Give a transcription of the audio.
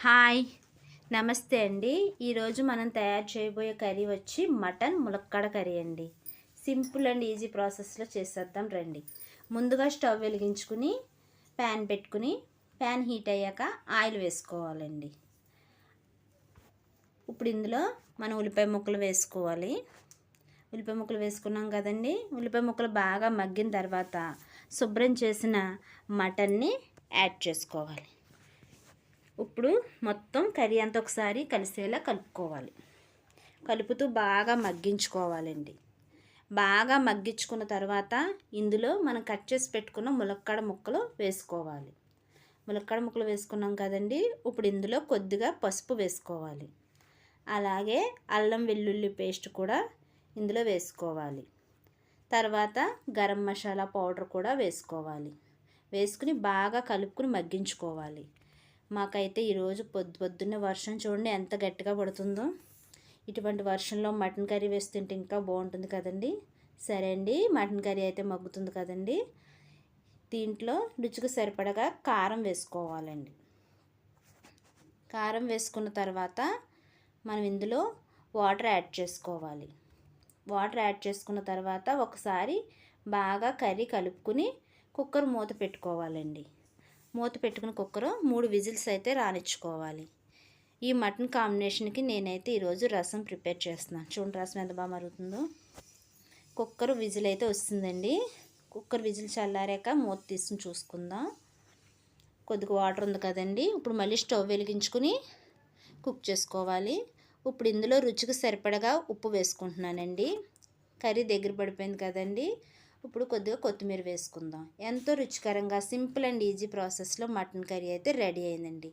Hi. నమస్తే అండి. ఈరోజు మనం తయారు చేయబోయే కర్రీ వచ్చి మటన్ ములక్కడ కర్రీ అండి. సింపుల్ అండ్ ఈజీ ప్రాసెస్లో చేసేద్దాం రండి. ముందుగా స్టవ్ వెలిగించుకుని ప్యాన్ పెట్టుకుని ప్యాన్ హీట్ అయ్యాక ఆయిల్ వేసుకోవాలండి. ఇప్పుడు ఇందులో మనం ఉల్లిపాయ ముక్కలు వేసుకోవాలి. ఉల్లిపాయ ముక్కలు వేసుకున్నాం కదండి. ఉల్లిపాయ ముక్కలు బాగా మగ్గిన తర్వాత శుభ్రం చేసిన మటన్ని యాడ్ చేసుకోవాలి. ఇప్పుడు మొత్తం కర్రీ అంతా ఒకసారి కలిసేలా కలుపుకోవాలి. కలుపుతూ బాగా మగ్గించుకోవాలండి. బాగా మగ్గించుకున్న తర్వాత ఇందులో మనం కట్ చేసి పెట్టుకున్న ములక్కడ ముక్కలు వేసుకోవాలి. ములక్కడ ముక్కలు వేసుకున్నాం కదండి ఇప్పుడు ఇందులో కొద్దిగా పసుపు వేసుకోవాలి. అలాగే అల్లం వెల్లుల్లి పేస్ట్ కూడా ఇందులో వేసుకోవాలి. తర్వాత గరం మసాలా పౌడర్ కూడా వేసుకోవాలి. వేసుకుని బాగా కలుపుకుని మగ్గించుకోవాలి. మాకైతే ఈరోజు పొద్దు పొద్దున్న వర్షం చూడండి ఎంత గట్టిగా పడుతుందో. ఇటువంటి వర్షంలో మటన్ కర్రీ వేస్తుంటే ఇంకా బాగుంటుంది కదండి. సరే అండి మటన్ కర్రీ అయితే మగ్గుతుంది కదండి. దీంట్లో రుచికి సరిపడగా కారం వేసుకోవాలండి. కారం వేసుకున్న తర్వాత మనం ఇందులో వాటర్ యాడ్ చేసుకోవాలి. వాటర్ యాడ్ చేసుకున్న తర్వాత ఒకసారి బాగా కర్రీ కలుపుకుని కుక్కర్ మూత పెట్టుకోవాలండి. మూత పెట్టుకుని కుక్కర్ మూడు విజిల్స్ అయితే రానిచ్చుకోవాలి. ఈ మటన్ కాంబినేషన్కి నేనైతే ఈరోజు రసం ప్రిపేర్ చేస్తున్నాను చూడండి రసం ఎంత బాగా మరుగుతుందో. కుక్కర్ విజిల్ అయితే వస్తుందండి. కుక్కర్ విజిల్ చల్లారాక మూత తీసుకుని చూసుకుందాం. కొద్దిగా వాటర్ ఉంది కదండి. ఇప్పుడు మళ్ళీ స్టవ్ వెలిగించుకుని కుక్ చేసుకోవాలి. ఇప్పుడు ఇందులో రుచికి సరిపడగా ఉప్పు వేసుకుంటున్నానండి. కర్రీ దగ్గర పడిపోయింది కదండి. ఇప్పుడు కొద్దిగా కొత్తిమీర వేసుకుందాం. ఎంతో రుచికరంగా సింపుల్ అండ్ ఈజీ ప్రాసెస్లో మటన్ కర్రీ అయితే రెడీ అయిందండి.